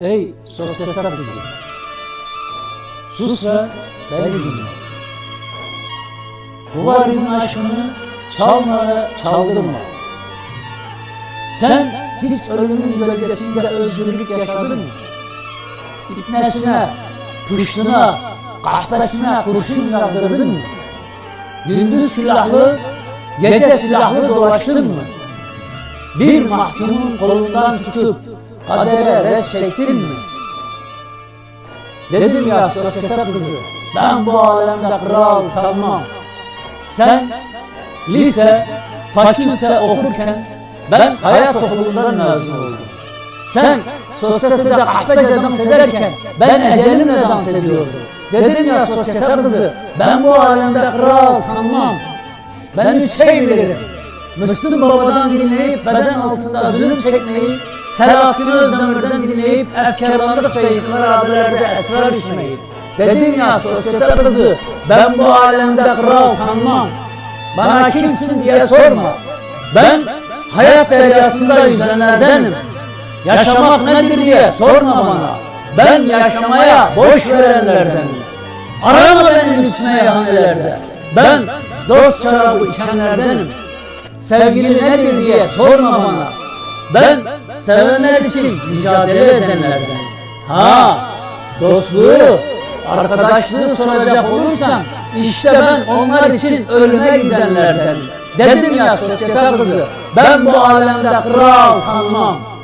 Ey sosyete kızı! Sus ve beni dinle. Bu garibin aşkını çalma ve çaldırma. Sen hiç ölümün gölgesinde özgürlük yaşadın mı? İpnesine, puştuna, kahvesine kurşun yağdırdın mı? Gündüz silahlı, gece silahlı dolaştın mı? Bir mahkumun kolundan tutup kadere res çektin mi? Dedim ya sosyete kızı, ben bu alemde kral tanımam. Sen lise, fakülte okurken ben hayat okulundan mezun oldum. Sen sosyetede kahpece dans ederken ben ecelimle dans ediyordum. Dedim ya sosyete kızı, ben bu alemde kral tanımam. Ben üç şey bilirim. Müslüm Baba'dan dinleyip beden altında zulüm çekmeyi, Selahattin Özdemir'den dinleyip efkarlandıkça yıkılır abilerde esrar içmeyi. Dedim ya sosyete kızı, ben bu alemde kral tanımam. Bana kimsin diye sorma. Ben hayat deryasında yüzenlerdenim. Yaşamak nedir diye sorma bana. Ben yaşamaya boş verenlerdenim. Arama beni lüks meyhanelerde. Ben dost şarabı içenlerdenim. Sevgili nedir diye sorma bana. Ben sevenler için mücadele edenlerden. Ha, dostluğu, arkadaşlığı soracak olursan işte ben onlar için ölüme gidenlerden. Dedim ya sosyete kızı, ben bu alemde kral tanımam.